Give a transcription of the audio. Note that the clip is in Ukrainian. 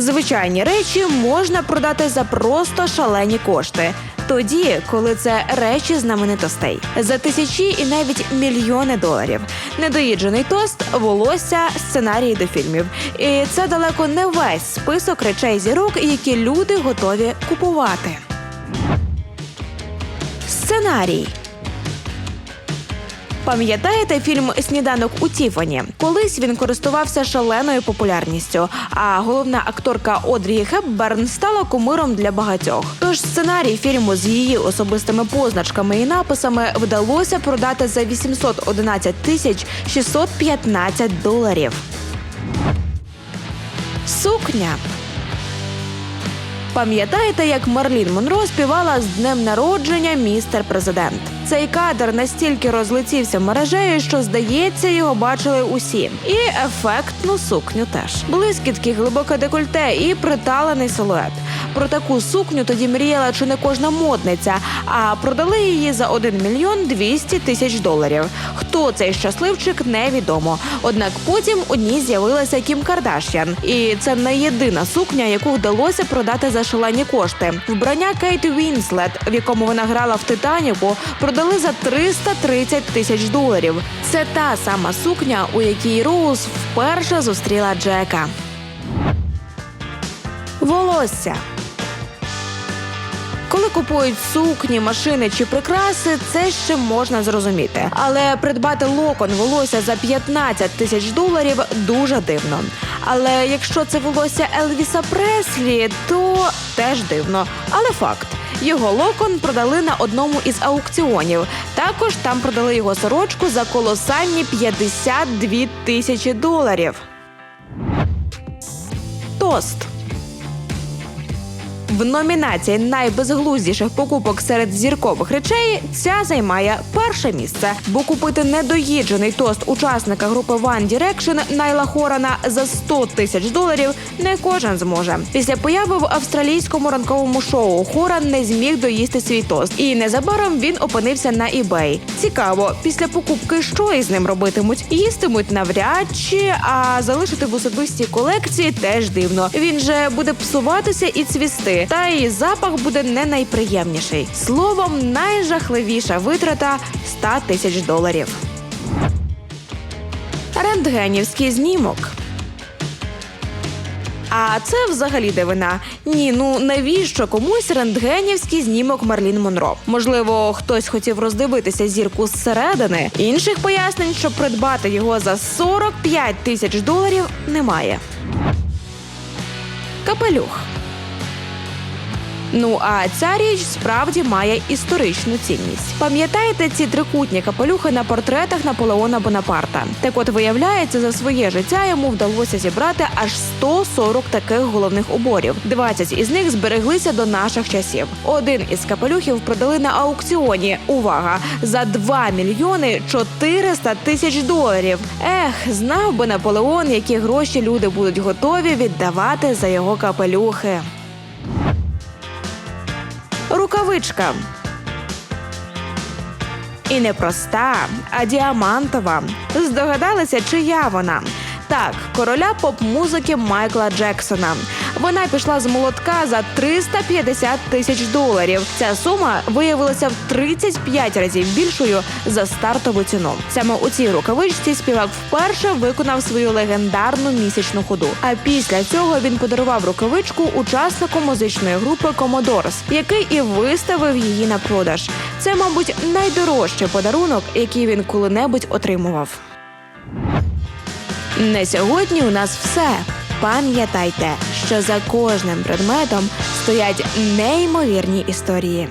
Звичайні речі можна продати за просто шалені кошти. Тоді, коли це речі знаменитостей за тисячі і навіть мільйони доларів. Недоїджений тост, волосся, сценарії до фільмів. І це далеко не весь список речей зірок, які люди готові купувати. Сценарій. Пам'ятаєте фільм Сніданок у Тіфані? Колись він користувався шаленою популярністю, а головна акторка Одрі Хепберн стала кумиром для багатьох. Тож сценарій фільму з її особистими позначками і написами вдалося продати за 811 тисяч 615 доларів. Сукня. Пам'ятаєте, як Марлін Монро співала з днем народження містер президент? Цей кадр настільки розлетівся мережею, що здається, його бачили усі. І ефектну сукню теж. Блискітки, глибоке декольте і приталений силует. Про таку сукню тоді мріяла чи не кожна модниця, а продали її за 1 мільйон 200 тисяч доларів. Хто цей щасливчик, невідомо. Однак потім у ній з'явилася Кім Кардашян. І це не єдина сукня, яку вдалося продати за шалені кошти. Вбрання Кейт Вінслет, в якому вона грала в Титаніку, продали за 330 тисяч доларів. Це та сама сукня, у якій Роуз вперше зустріла Джека. Волосся. Коли купують сукні, машини чи прикраси, це ще можна зрозуміти. Але придбати локон волосся за 15 тисяч доларів дуже дивно. Але якщо це волосся Елвіса Преслі, то теж дивно. Але факт. Його локон продали на одному із аукціонів. Також там продали його сорочку за колосальні 52 тисячі доларів. Тост. В номінації найбезглуздіших покупок серед зіркових речей ця займає перше місце, бо купити недоїджений тост учасника групи One Direction Найла Хорана за 100 тисяч доларів не кожен зможе. Після появи в австралійському ранковому шоу Хоран не зміг доїсти свій тост, і незабаром він опинився на eBay. Цікаво, після покупки що із ним робитимуть? Їстимуть навряд чи, а залишити в особистій колекції теж дивно. Він же буде псуватися і цвісти, та і запах буде не найприємніший. Словом, найжахливіша витрата 100 тисяч доларів. Рентгенівський знімок. А це взагалі дивина. Ні, ну навіщо комусь рентгенівський знімок Марлін Монро? Можливо, хтось хотів роздивитися зірку зсередини. Інших пояснень, щоб придбати його за 45 тисяч доларів, немає. Капелюх. Ну а ця річ справді має історичну цінність. Пам'ятаєте ці трикутні капелюхи на портретах Наполеона Бонапарта? Так от виявляється, за своє життя йому вдалося зібрати аж 140 таких головних уборів. 20 із них збереглися до наших часів. Один із капелюхів продали на аукціоні. Увага! За 2 мільйони 400 тисяч доларів. Ех, знав би Наполеон, які гроші люди будуть готові віддавати за його капелюхи. Рукавичка. І не проста, а діамантова. Здогадалися, чия вона? Так, короля поп-музики Майкла Джексона. Вона пішла з молотка за 350 тисяч доларів. Ця сума виявилася в 35 разів більшою за стартову ціну. Саме у цій рукавичці співак вперше виконав свою легендарну місячну ходу. А після цього він подарував рукавичку учаснику музичної групи Commodores, який і виставив її на продаж. Це, мабуть, найдорожчий подарунок, який він коли-небудь отримував. На сьогодні у нас все. Пам'ятайте, що за кожним предметом стоять неймовірні історії.